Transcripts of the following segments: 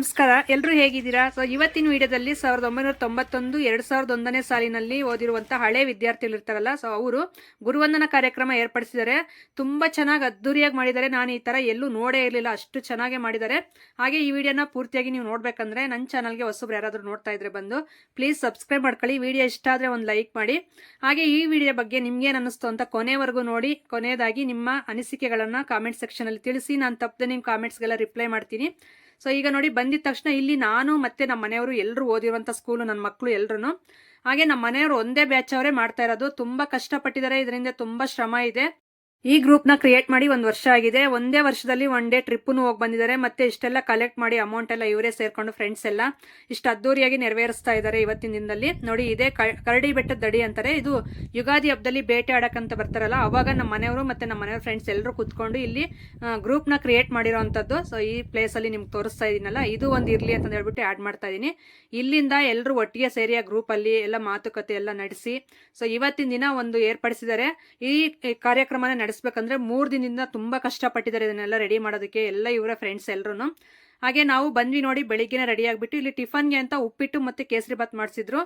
ನಮಸ್ಕಾರ. ಎಲ್ಲರೂ ಹೇಗಿದ್ದೀರಾ? ಸೊ ಇವತ್ತಿನ ವಿಡಿಯೋದಲ್ಲಿ ಸಾವಿರದ ಒಂಬೈನೂರ ತೊಂಬತ್ತೊಂದು, ಎರಡ್ ಸಾವಿರದ ಒಂದನೇ ಸಾಲಿನಲ್ಲಿ ಓದಿರುವಂಥ ಹಳೆ ವಿದ್ಯಾರ್ಥಿಗಳು ಇರ್ತಾರಲ್ಲ ಸೊ ಅವರು ಗುರುವಂದನ ಕಾರ್ಯಕ್ರಮ ಏರ್ಪಡಿಸಿದ್ದಾರೆ. ತುಂಬ ಚೆನ್ನಾಗಿ ಅದ್ದೂರಿಯಾಗಿ ಮಾಡಿದ್ದಾರೆ. ನಾನು ಈ ಥರ ಎಲ್ಲೂ ನೋಡೇ ಇರಲಿಲ್ಲ, ಅಷ್ಟು ಚೆನ್ನಾಗಿ ಮಾಡಿದ್ದಾರೆ. ಹಾಗೆ ಈ ವಿಡಿಯೋನ ಪೂರ್ತಿಯಾಗಿ ನೀವು ನೋಡ್ಬೇಕಂದ್ರೆ ನನ್ನ ಚಾನಲ್ಗೆ ಹೊಸಬ್ರು ಯಾರಾದರೂ ನೋಡ್ತಾ ಇದ್ರೆ ಬಂದು ಪ್ಲೀಸ್ ಸಬ್ಸ್ಕ್ರೈಬ್ ಮಾಡ್ಕೊಳ್ಳಿ. ವಿಡಿಯೋ ಇಷ್ಟ ಆದರೆ ಒಂದು ಲೈಕ್ ಮಾಡಿ. ಹಾಗೆ ಈ ವಿಡಿಯೋ ಬಗ್ಗೆ ನಿಮ್ಗೇನು ಅನ್ನಿಸ್ತು ಅಂತ ಕೊನೆವರೆಗೂ ನೋಡಿ. ಕೊನೆಯದಾಗಿ ನಿಮ್ಮ ಅನಿಸಿಕೆಗಳನ್ನು ಕಾಮೆಂಟ್ ಸೆಕ್ಷನಲ್ಲಿ ತಿಳಿಸಿ. ನಾನು ತಪ್ಪದೆ ನಿಮ್ಮ ಕಾಮೆಂಟ್ಸ್ಗೆಲ್ಲ ರಿಪ್ಲೈ ಮಾಡ್ತೀನಿ. ಸೊ ಈಗ ನೋಡಿ ಬಂದಿದ ತಕ್ಷಣ ಇಲ್ಲಿ ನಾನು ಮತ್ತೆ ನಮ್ಮ ಮನೆಯವರು ಎಲ್ಲರೂ ಓದಿರುವಂಥ ಸ್ಕೂಲು ನನ್ನ ಮಕ್ಕಳು ಎಲ್ಲರೂ ಹಾಗೆ ನಮ್ಮ ಮನೆಯವರು ಒಂದೇ ಬ್ಯಾಚ್ ಅವರೇ ಮಾಡ್ತಾ ಇರೋದು. ತುಂಬ ಕಷ್ಟಪಟ್ಟಿದ್ದಾರೆ. ಇದರಿಂದ ತುಂಬ ಶ್ರಮ ಇದೆ. ಈ ಗ್ರೂಪ್ನ ಕ್ರಿಯೇಟ್ ಮಾಡಿ ಒಂದು ವರ್ಷ ಆಗಿದೆ. ಒಂದೇ ವರ್ಷದಲ್ಲಿ ಒನ್ ಡೇ ಟ್ರಿಪ್ಪನ್ನು ಹೋಗಿ ಬಂದಿದ್ದಾರೆ. ಮತ್ತೆ ಇಷ್ಟೆಲ್ಲ ಕಲೆಕ್ಟ್ ಮಾಡಿ ಅಮೌಂಟ್ ಎಲ್ಲ ಇವರೇ ಸೇರ್ಕೊಂಡು ಫ್ರೆಂಡ್ಸ್ ಎಲ್ಲ ಇಷ್ಟು ಅದ್ದೂರಿಯಾಗಿ ನೆರವೇರಿಸ್ತಾ ಇದ್ದಾರೆ ಇವತ್ತಿನ ದಿನದಲ್ಲಿ. ನೋಡಿ, ಇದೇ ಕರಡಿ ಬೆಟ್ಟದ ದಡಿ ಅಂತಾರೆ. ಇದು ಯುಗಾದಿ ಹಬ್ಬದಲ್ಲಿ ಬೇಟೆ ಆಡಕ್ಕಂತ ಬರ್ತಾರಲ್ಲ, ಅವಾಗ ನಮ್ಮ ಮನೆಯವರು ಮತ್ತೆ ನಮ್ಮ ಮನೆಯವ್ರ ಫ್ರೆಂಡ್ಸ್ ಎಲ್ಲರೂ ಕುತ್ಕೊಂಡು ಇಲ್ಲಿ ಗ್ರೂಪ್ನ ಕ್ರಿಯೇಟ್ ಮಾಡಿರೋವಂಥದ್ದು ಸೊ ಈ ಪ್ಲೇಸಲ್ಲಿ ನಿಮ್ಗೆ ತೋರಿಸ್ತಾ ಇದೀನಲ್ಲ, ಇದು ಒಂದು ಇರಲಿ ಅಂತ ಹೇಳ್ಬಿಟ್ಟು ಆ್ಯಡ್ ಮಾಡ್ತಾ ಇದ್ದೀನಿ ಇಲ್ಲಿಂದ ಎಲ್ಲರೂ ಒಟ್ಟಿಗೆ ಸೇರಿ ಆ ಗ್ರೂಪಲ್ಲಿ ಎಲ್ಲ ಮಾತುಕತೆ ಎಲ್ಲ ನಡೆಸಿ ಸೊ ಇವತ್ತಿನ ದಿನ ಒಂದು ಏರ್ಪಡಿಸಿದ್ದಾರೆ. ಈ ಕಾರ್ಯಕ್ರಮನ ನಡೆಸ್ಬೇಕಂದ್ರೆ ಮೂರು ದಿನದಿಂದ ತುಂಬ ಕಷ್ಟಪಟ್ಟಿದ್ದಾರೆ ಇದನ್ನೆಲ್ಲ ರೆಡಿ ಮಾಡೋದಕ್ಕೆ ಎಲ್ಲ ಇವರ ಫ್ರೆಂಡ್ಸ್ ಎಲ್ಲರೂ ಹಾಗೆ ನಾವು ಬಂದ್ವಿ ನೋಡಿ, ಬೆಳಿಗ್ಗೆನೇ ರೆಡಿ ಆಗಿಬಿಟ್ಟು ಇಲ್ಲಿ ಟಿಫನ್ಗೆ ಅಂತ ಉಪ್ಪಿಟ್ಟು ಮತ್ತು ಕೇಸರಿ ಬಾತ್ ಮಾಡಿಸಿದ್ರು.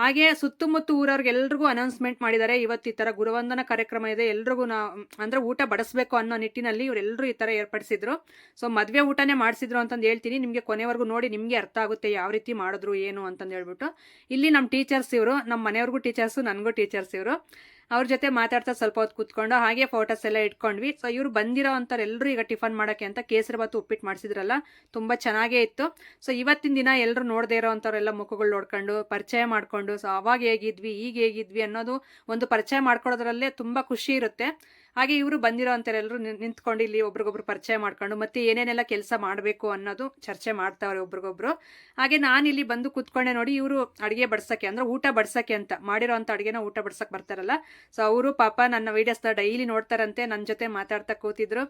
ಹಾಗೆ ಸುತ್ತಮುತ್ತ ಊರವ್ರಿಗೆಲ್ರಿಗೂ ಅನೌನ್ಸ್ಮೆಂಟ್ ಮಾಡಿದ್ದಾರೆ, ಇವತ್ತು ಈ ಥರ ಗುರುವಂದನ ಕಾರ್ಯಕ್ರಮ ಇದೆ, ಎಲ್ರಿಗೂ ನಾ, ಅಂದರೆ ಊಟ ಬಡಿಸ್ಬೇಕು ಅನ್ನೋ ನಿಟ್ಟಿನಲ್ಲಿ ಇವರೆಲ್ಲರೂ ಈ ಥರ ಏರ್ಪಡಿಸಿದ್ರು. ಸೊ ಮದುವೆ ಊಟನೇ ಮಾಡಿಸಿದ್ರು ಅಂತಂದು ಹೇಳ್ತೀನಿ, ನಿಮಗೆ ಕೊನೆವರೆಗೂ ನೋಡಿ ನಿಮಗೆ ಅರ್ಥ ಆಗುತ್ತೆ ಯಾವ ರೀತಿ ಮಾಡಿದ್ರು, ಏನು ಅಂತಂದು ಹೇಳ್ಬಿಟ್ಟು. ಇಲ್ಲಿ ನಮ್ಮ ಟೀಚರ್ಸ್ ಇವರು ನಮ್ಮ ಮನೆಯವ್ರಿಗೂ ಟೀಚರ್ಸು ನನಗೂ ಟೀಚರ್ಸ್ ಇವರು. ಅವ್ರ ಜೊತೆ ಮಾತಾಡ್ತಾ ಸ್ವಲ್ಪ ಹೊತ್ತು ಕೂತ್ಕೊಂಡು ಹಾಗೆ ಫೋಟೋಸ್ ಎಲ್ಲ ಇಟ್ಕೊಂಡ್ವಿ. ಸೊ ಇವ್ರು ಬಂದಿರೋ ಅಂಥವ್ರು ಎಲ್ಲರೂ ಈಗ ಟಿಫನ್ ಮಾಡೋಕ್ಕೆ ಅಂತ ಕೇಸರಿ ಬಾತು ಉಪ್ಪಿಟ್ಟು ಮಾಡಿಸಿದ್ರಲ್ಲ, ತುಂಬ ಚೆನ್ನಾಗೇ ಇತ್ತು. ಸೊ ಇವತ್ತಿನ ದಿನ ಎಲ್ಲರೂ ನೋಡದೇ ಇರೋ ಅಂಥವ್ರೆಲ್ಲ ಮುಖಗಳು ನೋಡ್ಕೊಂಡು ಪರಿಚಯ ಮಾಡಿಕೊಂಡು ಸೊ ಅವಾಗ ಹೇಗಿದ್ವಿ, ಈಗ ಹೇಗಿದ್ವಿ ಅನ್ನೋದು ಒಂದು ಪರಿಚಯ ಮಾಡ್ಕೊಳ್ಳೋದ್ರಲ್ಲೇ ತುಂಬ ಖುಷಿ ಇರುತ್ತೆ. ಹಾಗೆ ಇವರು ಬಂದಿರೋ ಅಂಥವ್ರೆಲ್ಲರೂ ನಿಂತ್ಕೊಂಡು ಇಲ್ಲಿ ಒಬ್ರಿಗೊಬ್ರು ಪರಿಚಯ ಮಾಡ್ಕೊಂಡು ಮತ್ತೆ ಏನೇನೆಲ್ಲ ಕೆಲಸ ಮಾಡಬೇಕು ಅನ್ನೋದು ಚರ್ಚೆ ಮಾಡ್ತಾವ್ರೆ ಒಬ್ರಿಗೊಬ್ರು. ಹಾಗೆ ನಾನು ಇಲ್ಲಿ ಬಂದು ಕೂತ್ಕೊಂಡೆ ನೋಡಿ ಇವರು ಅಡುಗೆ ಬಡ್ಸಕ್ಕೆ ಅಂದ್ರೆ ಊಟ ಬಡ್ಸಕ್ಕೆ ಅಂತ ಮಾಡಿರೋ ಅಂಥ ಅಡುಗೆನ ಊಟ ಬಡ್ಸಕ್ಕೆ ಬರ್ತಾರಲ್ಲ. ಸೊ ಅವರು ಪಾಪ ನನ್ನ ವೀಡಿಯೋಸ್ನ ಡೈಲಿ ನೋಡ್ತಾರಂತೆ ನನ್ನ ಜೊತೆ ಮಾತಾಡ್ತಾ ಕೂತಿದ್ರು.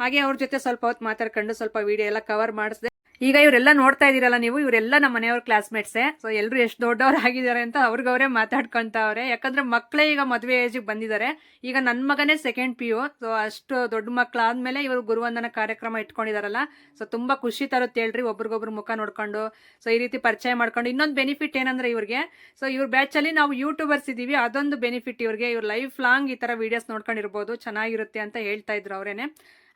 ಹಾಗೆ ಅವ್ರ ಜೊತೆ ಸ್ವಲ್ಪ ಹೊತ್ತು ಮಾತಾಡ್ಕೊಂಡು ಸ್ವಲ್ಪ ವಿಡಿಯೋ ಎಲ್ಲ ಕವರ್ ಮಾಡಿಸಿದೆ. ಈಗ ಇವರೆಲ್ಲ ನೋಡ್ತಾ ಇದೀರಲ್ಲ ನೀವು, ಇವರೆಲ್ಲ ನಮ್ಮ ಮನೆಯವ್ರ ಕ್ಲಾಸ್ಮೇಟ್ಸೇ ಸೊ ಎಲ್ಲರೂ ಎಷ್ಟು ದೊಡ್ಡವ್ರು ಆಗಿದ್ದಾರೆ ಅಂತ ಅವ್ರಿಗವರೇ ಮಾತಾಡ್ಕೊಂತವ್ರೆ. ಯಾಕಂದ್ರೆ ಮಕ್ಕಳೇ ಈಗ ಮದುವೆ ಏಜಿಗೆ ಬಂದಿದ್ದಾರೆ. ಈಗ ನನ್ನ ಮಗನೇ ಸೆಕೆಂಡ್ ಪಿ ಯು ಸೊ ಅಷ್ಟು ದೊಡ್ಡ ಮಕ್ಕಳಾದ್ಮೇಲೆ ಇವರು ಗುರುವಂದನ ಕಾರ್ಯಕ್ರಮ ಇಟ್ಕೊಂಡಿದಾರಲ್ಲ. ಸೊ ತುಂಬಾ ಖುಷಿ ತರುತ್ತೆ ಹೇಳ್ರಿ ಒಬ್ರಿಗೊಬ್ರು ಮುಖ ನೋಡ್ಕೊಂಡು. ಸೊ ಈ ರೀತಿ ಪರಿಚಯ ಮಾಡ್ಕೊಂಡು. ಇನ್ನೊಂದು ಬೆನಿಫಿಟ್ ಏನಂದ್ರೆ ಇವ್ರಿಗೆ. ಸೊ ಇವ್ರ ಬ್ಯಾಚಲ್ಲಿ ನಾವು ಯೂಟ್ಯೂಬರ್ಸ್ ಇದ್ದೀವಿ ಅದೊಂದು ಬೆನಿಫಿಟ್ ಇವ್ರಿಗೆ. ಇವ್ರ ಲೈಫ್ ಲಾಂಗ್ ಈ ತರ ವಿಡಿಯೋಸ್ ನೋಡ್ಕೊಂಡಿರ್ಬೋದು. ಚೆನ್ನಾಗಿರುತ್ತೆ ಅಂತ ಹೇಳ್ತಾ ಇದ್ರು ಅವರೇನೆ.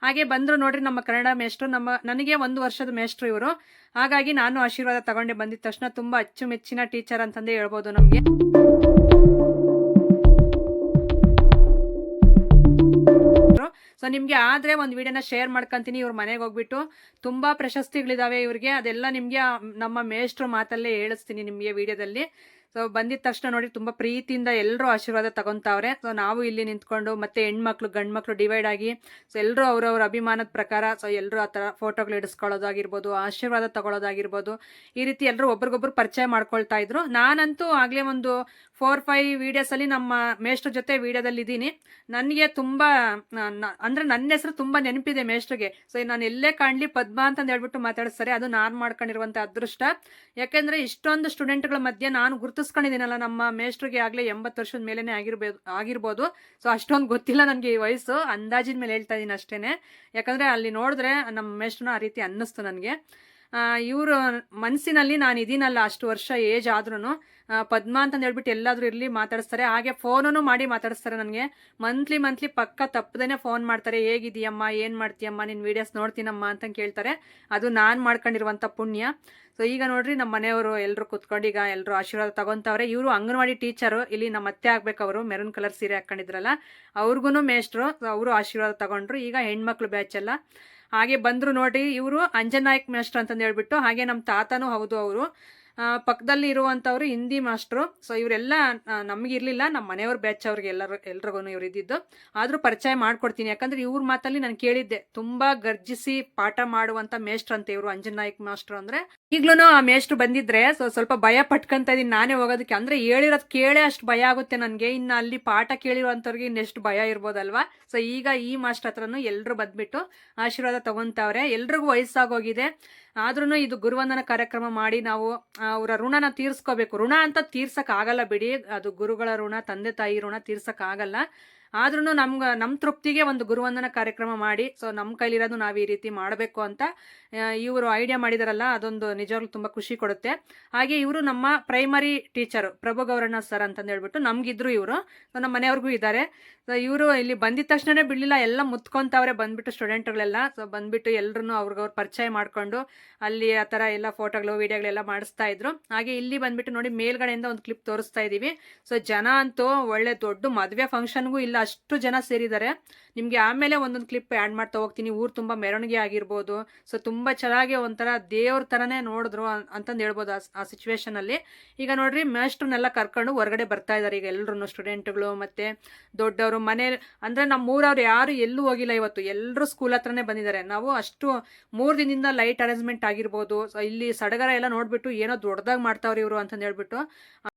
ಹಾಗೆ ಬಂದರು ನೋಡ್ರಿ ನಮ್ಮ ಕನ್ನಡ ಮೇಷ್ಟ್ರು, ನಮ್ಮ ನನಗೆ ಒಂದು ವರ್ಷದ ಮೇಷ್ಟ್ರು ಇವರು. ಹಾಗಾಗಿ ನಾನು ಆಶೀರ್ವಾದ ತಗೊಂಡೆ ಬಂದಿದ ತಕ್ಷಣ ತುಂಬ ಅಚ್ಚುಮೆಚ್ಚಿನ ಟೀಚರ್ ಅಂತಂದೇ ಹೇಳ್ಬೋದು ನಮಗೆ. ಸೊ ನಿಮಗೆ ಆದರೆ ಒಂದು ವಿಡಿಯೋನ ಶೇರ್ ಮಾಡ್ಕೊಂತೀನಿ, ಇವ್ರ ಮನೆಗೆ ಹೋಗ್ಬಿಟ್ಟು. ತುಂಬ ಪ್ರಶಸ್ತಿಗಳಿದಾವೆ ಇವ್ರಿಗೆ. ಅದೆಲ್ಲ ನಿಮಗೆ ನಮ್ಮ ಮೇಷ್ಟ್ರು ಮಾತಲ್ಲೇ ಹೇಳಿಸ್ತೀನಿ ನಿಮಗೆ ವಿಡಿಯೋದಲ್ಲಿ. ಸೊ ಬಂದಿದ ತಕ್ಷಣ ನೋಡಿ ತುಂಬ ಪ್ರೀತಿಯಿಂದ ಎಲ್ಲರೂ ಆಶೀರ್ವಾದ ತಗೊಂತಾವ್ರೆ. ಸೊ ನಾವು ಇಲ್ಲಿ ನಿಂತ್ಕೊಂಡು ಮತ್ತೆ ಹೆಣ್ಮಕ್ಳು ಗಂಡು ಮಕ್ಳು ಡಿವೈಡ್ ಆಗಿ ಸೊ ಎಲ್ಲರೂ ಅವರವ್ರ ಅಭಿಮಾನದ ಪ್ರಕಾರ ಸೊ ಎಲ್ಲರೂ ಆ ಥರ ಫೋಟೋಗಳು ಇಡಿಸ್ಕೊಳ್ಳೋದಾಗಿರ್ಬೋದು, ಆಶೀರ್ವಾದ ತಗೊಳ್ಳೋದಾಗಿರ್ಬೋದು, ಈ ರೀತಿ ಎಲ್ಲರೂ ಒಬ್ರಿಗೊಬ್ರು ಪರಿಚಯ ಮಾಡ್ಕೊಳ್ತಾ ಇದ್ರು. ನಾನಂತೂ ಆಗಲೇ ಒಂದು ಫೋರ್ ಫೈವ್ ವೀಡಿಯೋಸಲ್ಲಿ ನಮ್ಮ ಮೇಷ್ಟ್ರ ಜೊತೆ ವಿಡಿಯೋದಲ್ಲಿ ಇದ್ದೀನಿ. ನನಗೆ ತುಂಬ ಅಂದರೆ ನನ್ನ ಹೆಸರು ತುಂಬ ನೆನಪಿದೆ ಮೇಷ್ಟ್ರಿಗೆ. ಸೊ ನಾನು ಎಲ್ಲೇ ಕಾಣಲಿ ಪದ್ಮ ಅಂತಂದು ಹೇಳ್ಬಿಟ್ಟು ಮಾತಾಡಿಸ್ತಾರೆ ಅದು ನಾನು ಮಾಡ್ಕೊಂಡಿರುವಂಥ ಅದೃಷ್ಟ. ಯಾಕೆಂದರೆ ಇಷ್ಟೊಂದು ಸ್ಟೂಡೆಂಟ್ಗಳ ಮಧ್ಯೆ ನಾನು ಗುರುತಿಸ್ಕೊಂಡಿದ್ದೀನಲ್ಲ, ನಮ್ಮ ಮೇಷ್ಟ್ರಿಗೆ ಆಗಲೇ ಎಂಬತ್ತು ವರ್ಷದ ಮೇಲೇ ಆಗಿರ್ಬೋದು ಆಗಿರ್ಬೋದು. ಸೊ ಅಷ್ಟೊಂದು ಗೊತ್ತಿಲ್ಲ ನನಗೆ ಈ ವಯಸ್ಸು. ಅಂದಾಜಿನ ಮೇಲೆ ಹೇಳ್ತಾ ಇದ್ದೀನಿ ಅಷ್ಟೇ ಯಾಕಂದರೆ ಅಲ್ಲಿ ನೋಡಿದ್ರೆ ನಮ್ಮ ಮೇಷ್ಟ್ರನ್ನ ಆ ರೀತಿ ಅನ್ನಿಸ್ತು ನನಗೆ. ಇವರು ಮನಸ್ಸಿನಲ್ಲಿ ನಾನು ಇದೀನಲ್ಲ ಅಷ್ಟು ವರ್ಷ ಏಜ್ ಆದ್ರೂ ಪದ್ಮ ಅಂತಂದು ಹೇಳ್ಬಿಟ್ಟು ಎಲ್ಲಾದರೂ ಇರಲಿ ಮಾತಾಡಿಸ್ತಾರೆ. ಹಾಗೆ ಫೋನೂ ಮಾಡಿ ಮಾತಾಡಿಸ್ತಾರೆ ನನಗೆ. ಮಂತ್ಲಿ ಮಂತ್ಲಿ ಪಕ್ಕ ತಪ್ಪದೇನೆ ಫೋನ್ ಮಾಡ್ತಾರೆ. ಹೇಗಿದೆಯಮ್ಮ ಏನು ಮಾಡ್ತೀಯಮ್ಮ? ನಿನ್ನ ವೀಡಿಯೋಸ್ ನೋಡ್ತೀನಮ್ಮ ಅಂತ ಕೇಳ್ತಾರೆ. ಅದು ನಾನು ಮಾಡ್ಕೊಂಡಿರುವಂಥ ಪುಣ್ಯ. ಸೊ ಈಗ ನೋಡ್ರಿ ನಮ್ಮ ಮನೆಯವರು ಎಲ್ಲರೂ ಕುತ್ಕೊಂಡು ಈಗ ಎಲ್ಲರೂ ಆಶೀರ್ವಾದ ತಗೊಂತವ್ರೆ. ಇವರು ಅಂಗನವಾಡಿ ಟೀಚರು. ಇಲ್ಲಿ ನಮ್ಮ ಅತ್ತೆ ಆಗ್ಬೇಕು ಅವರು. ಮೆರೂನ್ ಕಲರ್ ಸೀರೆ ಹಾಕೊಂಡಿದ್ರಲ್ಲ. ಅವ್ರಿಗೂ ಮೇಷ್ಟ್ರು. ಅವರು ಆಶೀರ್ವಾದ ತಗೊಂಡ್ರು. ಈಗ ಹೆಣ್ಮಕ್ಳು ಬ್ಯಾಚ್ ಎಲ್ಲ ಹಾಗೆ ಬಂದರು ನೋಡಿ ಇವರು ಅಂಜನಾಯಕ್ ಮಿನಿಸ್ಟರ್ ಅಂತಂದು ಹೇಳ್ಬಿಟ್ಟು ಹಾಗೆ ನಮ್ಮ ತಾತನೂ ಹೌದು ಅವರು. ಪಕ್ಕದಲ್ಲಿ ಇರುವಂಥವ್ರು ಹಿಂದಿ ಮಾಸ್ಟ್ರು ಸೊ ಇವರೆಲ್ಲ ನಮಗಿರಲಿಲ್ಲ. ನಮ್ಮ ಮನೆಯವ್ರ ಬ್ಯಾಚ್ ಅವ್ರಿಗೆ ಎಲ್ಲರೂ ಎಲ್ರಿಗೂ ಇವ್ರು ಇದ್ದಿದ್ದು ಆದರೂ ಪರಿಚಯ ಮಾಡ್ಕೊಡ್ತೀನಿ. ಯಾಕಂದ್ರೆ ಇವ್ರ ಮಾತಲ್ಲಿ ನಾನು ಕೇಳಿದ್ದೆ. ತುಂಬ ಗರ್ಜಿಸಿ ಪಾಠ ಮಾಡುವಂಥ ಮೇಷ್ಟ್ರು ಅಂತ ಇವರು ಅಂಜನಾಯಕ್ ಮಾಸ್ಟ್ರು ಅಂದರೆ. ಈಗಲೂ ಆ ಮೇಷ್ಟ್ರು ಬಂದಿದ್ರೆ, ಸೊ, ಸ್ವಲ್ಪ ಭಯ ಪಟ್ಕೊಂತ ಇದ್ದೀನಿ ನಾನೇ ಹೋಗೋದಕ್ಕೆ. ಅಂದರೆ ಹೇಳಿರೋದು ಕೇಳೇ ಅಷ್ಟು ಭಯ ಆಗುತ್ತೆ ನನಗೆ. ಇನ್ನು ಅಲ್ಲಿ ಪಾಠ ಕೇಳಿರುವಂಥವ್ರಿಗೆ ಇನ್ನೆಷ್ಟು ಭಯ ಇರ್ಬೋದಲ್ವಾ? ಸೊ ಈಗ ಈ ಮಾಸ್ಟ್ರ್ ಹತ್ರನೂ ಎಲ್ಲರೂ ಬಂದ್ಬಿಟ್ಟು ಆಶೀರ್ವಾದ ತಗೊತಾವ್ರೆ. ಎಲ್ರಿಗೂ ವಯಸ್ಸಾಗೋಗಿದೆ. ಆದ್ರೂ ಇದು ಗುರುವಂದನ ಕಾರ್ಯಕ್ರಮ ಮಾಡಿ ನಾವು ಅವರ ಋಣನ ತೀರ್ಸ್ಕೋಬೇಕು. ಋಣ ಅಂತ ತೀರ್ಸಕ್ ಆಗಲ್ಲ ಬಿಡಿ. ಅದು ಗುರುಗಳ ಋಣ, ತಂದೆ ತಾಯಿ ಋಣ ತೀರ್ಸಕ್ ಆಗಲ್ಲ ಆದ್ರೂ ನಮ್ಗೆ ನಮ್ಮ ತೃಪ್ತಿಗೆ ಒಂದು ಗುರುವಂದನ ಕಾರ್ಯಕ್ರಮ ಮಾಡಿ. ಸೊ ನಮ್ಮ ಕೈಲಿರೋದು ನಾವು ಈ ರೀತಿ ಮಾಡಬೇಕು ಅಂತ ಇವರು ಐಡಿಯಾ ಮಾಡಿದಾರಲ್ಲ, ಅದೊಂದು ನಿಜವಾಗ್ಲೂ ತುಂಬ ಖುಷಿ ಕೊಡುತ್ತೆ. ಹಾಗೆ ಇವರು ನಮ್ಮ primary teacher Prabhu Gouranna sir ಅಂತಂದು ಹೇಳ್ಬಿಟ್ಟು ನಮಗಿದ್ರು ಇವರು. ನಮ್ಮ ಮನೆಯವ್ರಿಗೂ ಇದ್ದಾರೆ. ಸೊ ಇವರು ಇಲ್ಲಿ ಬಂದಿದ ತಕ್ಷಣನೇ ಬಿಡಲಿಲ್ಲ. ಎಲ್ಲ ಮುತ್ಕೊಂತವ್ರೆ ಬಂದ್ಬಿಟ್ಟು ಸ್ಟೂಡೆಂಟ್ಗಳೆಲ್ಲ ಸೊ ಬಂದ್ಬಿಟ್ಟು ಎಲ್ಲರೂ ಅವ್ರಿಗವ್ರು ಪರಿಚಯ ಮಾಡಿಕೊಂಡು ಅಲ್ಲಿ ಆ ಥರ ಎಲ್ಲ ಫೋಟೋಗಳು ವೀಡಿಯೋಗಳೆಲ್ಲ ಮಾಡಿಸ್ತಾ ಇದ್ರು. ಹಾಗೆ ಇಲ್ಲಿ ಬಂದ್ಬಿಟ್ಟು ನೋಡಿ ಮೇಲ್ಗಡೆಯಿಂದ ಒಂದು ಕ್ಲಿಪ್ ತೋರಿಸ್ತಾ ಇದ್ದೀವಿ ಸೊ ಜನ ಅಂತೂ ಒಳ್ಳೆ ದೊಡ್ಡ ಮದುವೆ ಫಂಕ್ಷನ್ಗೂ ಇಲ್ಲ. ಅಷ್ಟು ಜನ ಸೇರಿದ್ದಾರೆ ನಿಮಗೆ ಆಮೇಲೆ ಒಂದೊಂದು ಕ್ಲಿಪ್ ಆ್ಯಡ್ ಮಾಡ್ತಾ ಹೋಗ್ತೀನಿ. ಊರು ತುಂಬ ಮೆರವಣಿಗೆ ಆಗಿರ್ಬೋದು. ಸೊ ತುಂಬ ಚೆನ್ನಾಗಿ ಒಂಥರ ದೇವ್ರ ಥರನೇ ನೋಡಿದ್ರು ಅಂತಂದು ಹೇಳ್ಬೋದು ಆ- ಸಿಚುವೇಶನಲ್ಲಿ ಈಗ ನೋಡಿರಿ ಮೇಸ್ಟ್ರನ್ನೆಲ್ಲ ಕರ್ಕೊಂಡು ಹೊರಗಡೆ ಬರ್ತಾ ಇದ್ದಾರೆ ಈಗ ಎಲ್ಲರೂ ಸ್ಟೂಡೆಂಟ್ಗಳು ಮತ್ತು ದೊಡ್ಡವರು. ಮನೆ, ಅಂದರೆ ನಮ್ಮ ಊರವ್ರು ಯಾರು ಎಲ್ಲೂ ಹೋಗಿಲ್ಲ ಇವತ್ತು. ಎಲ್ಲರೂ ಸ್ಕೂಲ್ ಹತ್ರನೇ ಬಂದಿದ್ದಾರೆ. ನಾವು ಅಷ್ಟು ಮೂರು ದಿನದಿಂದ ಲೈಟ್ ಅರೇಂಜ್ಮೆಂಟ್ ಆಗಿರ್ಬೋದು. ಇಲ್ಲಿ ಸಡಗರ ಎಲ್ಲ ನೋಡ್ಬಿಟ್ಟು ಏನೋ ದೊಡ್ಡದಾಗಿ ಮಾಡ್ತಾವ್ರಿ ಇವರು ಅಂತಂದು ಹೇಳ್ಬಿಟ್ಟು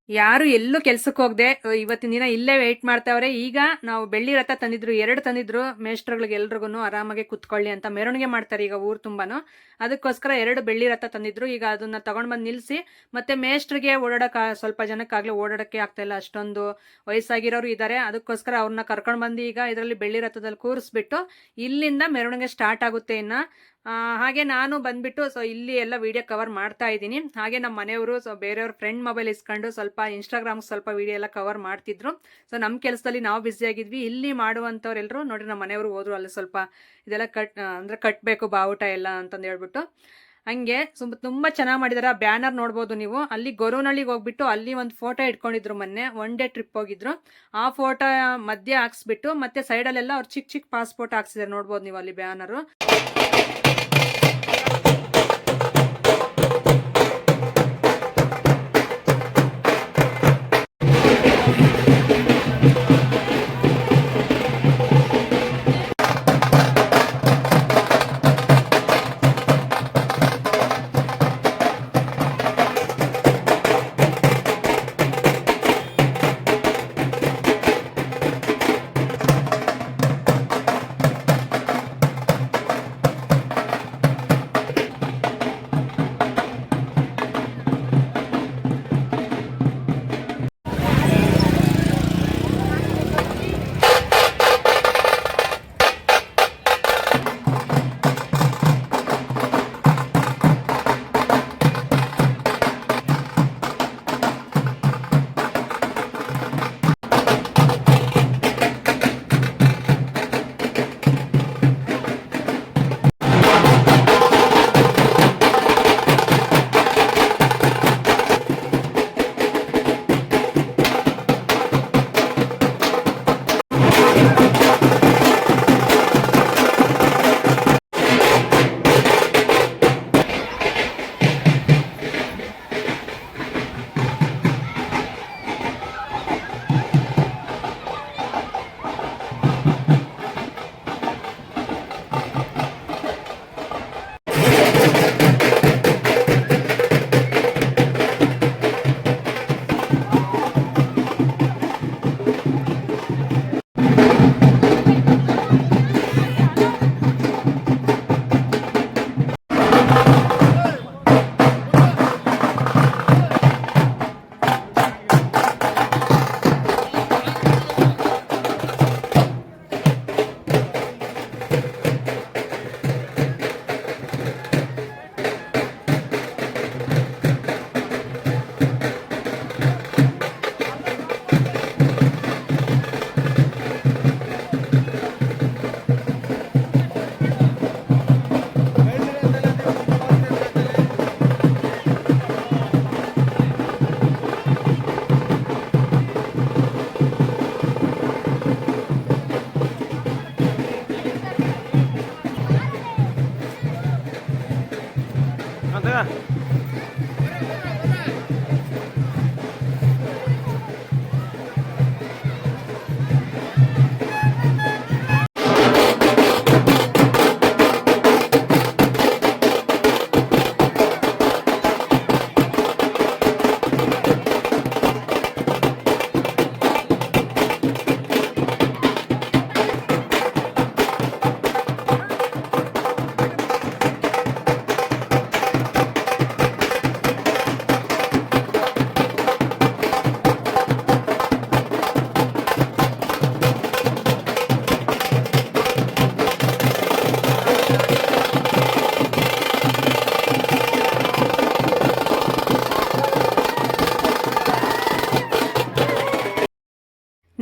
ಯಾರು ಎಲ್ಲೂ ಕೆಲ್ಸಕ್ಕೆ ಹೋಗದೆ ಇವತ್ತಿನ ದಿನ ಇಲ್ಲೇ ವೆಯ್ಟ್ ಮಾಡ್ತಾವ್ರೆ. ಈಗ ನಾವು ಬೆಳ್ಳಿ ರಥ ತಂದಿದ್ರು, ಎರಡು ತಂದಿದ್ರು, ಮೇಷ್ಟ್ರುಗಳಿಗೆ ಎಲ್ರಿಗೂ ಆರಾಮಾಗಿ ಕುತ್ಕೊಳ್ಳಿ ಅಂತ ಮೆರವಣಿಗೆ ಮಾಡ್ತಾರೆ ಈಗ ಊರು ತುಂಬಾನು. ಅದಕ್ಕೋಸ್ಕರ ಎರಡು ಬೆಳ್ಳಿ ರಥ ತಂದಿದ್ರು, ಈಗ ಅದನ್ನ ತಗೊಂಡ್ ಬಂದು ನಿಲ್ಲಿಸಿ ಮತ್ತೆ ಮೇಷ್ಟ್ರಿಗೆ ಓಡಾಡಕ್ ಸ್ವಲ್ಪ ಜನಕ್ಕಾಗ್ಲಿ ಓಡಾಡಕ್ಕೆ ಆಗ್ತಾ ಇಲ್ಲ. ಅಷ್ಟೊಂದು ವಯಸ್ಸಾಗಿರೋರು ಇದ್ದಾರೆ ಅದಕ್ಕೋಸ್ಕರ ಅವ್ರನ್ನ ಕರ್ಕೊಂಡು ಬಂದು ಈಗ ಇದರಲ್ಲಿ ಬೆಳ್ಳಿ ರಥದಲ್ಲಿ ಕೂರಿಸ್ಬಿಟ್ಟು ಇಲ್ಲಿಂದ ಮೆರವಣಿಗೆ ಸ್ಟಾರ್ಟ್ ಆಗುತ್ತೆ ಇನ್ನ. ಹಾಗೆ ನಾನು ಬಂದ್ಬಿಟ್ಟು ಸೊ ಇಲ್ಲಿ ಎಲ್ಲ ವಿಡಿಯೋ ಕವರ್ ಮಾಡ್ತಾ ಇದ್ದೀನಿ. ಹಾಗೆ ನಮ್ಮ ಮನೆಯವರು, ಸೊ ಬೇರೆಯವ್ರ ಫ್ರೆಂಡ್ ಮೊಬೈಲ್ ಇಸ್ಕೊಂಡು ಸ್ವಲ್ಪ ಇನ್ಸ್ಟಾಗ್ರಾಮ್ಗೆ ಸ್ವಲ್ಪ ವಿಡಿಯೋ ಎಲ್ಲ ಕವರ್ ಮಾಡ್ತಿದ್ರು. ಸೊ ನಮ್ಮ ಕೆಲಸದಲ್ಲಿ ನಾವು ಬ್ಯುಸಿ ಆಗಿದ್ವಿ. ಇಲ್ಲಿ ಮಾಡುವಂಥವ್ರೆಲ್ಲರೂ ನೋಡಿ ನಮ್ಮ ಮನೆಯವರು ಹೋದ್ರು ಅಲ್ಲಿ ಸ್ವಲ್ಪ ಇದೆಲ್ಲ ಕಟ್ ಅಂದರೆ ಕಟ್ಟಬೇಕು ಬಾವುಟ ಎಲ್ಲ ಅಂತಂದು ಹೇಳ್ಬಿಟ್ಟು. ಹಂಗೆ ಸುಮ್ ತುಂಬ ಚೆನ್ನಾಗಿ ಮಾಡಿದಾರೆ. ಆ ಬ್ಯಾನರ್ ನೋಡ್ಬೋದು ನೀವು. ಅಲ್ಲಿ ಗೊರವನಹಳ್ಳಿಗೆ ಹೋಗ್ಬಿಟ್ಟು ಅಲ್ಲಿ ಒಂದು ಫೋಟೋ ಇಟ್ಕೊಂಡಿದ್ರು ಮೊನ್ನೆ. ಒನ್ ಡೇ ಟ್ರಿಪ್ ಹೋಗಿದ್ರು. ಆ ಫೋಟೋ ಮಧ್ಯೆ ಹಾಕ್ಸ್ಬಿಟ್ಟು ಮತ್ತೆ ಸೈಡಲ್ಲೆಲ್ಲ ಅವ್ರು ಚಿಕ್ಕ ಚಿಕ್ಕ ಪಾಸ್ಪೋರ್ಟ್ ಹಾಕ್ಸಿದ್ದಾರೆ ನೋಡ್ಬೋದು ನೀವು ಅಲ್ಲಿ ಬ್ಯಾನರು.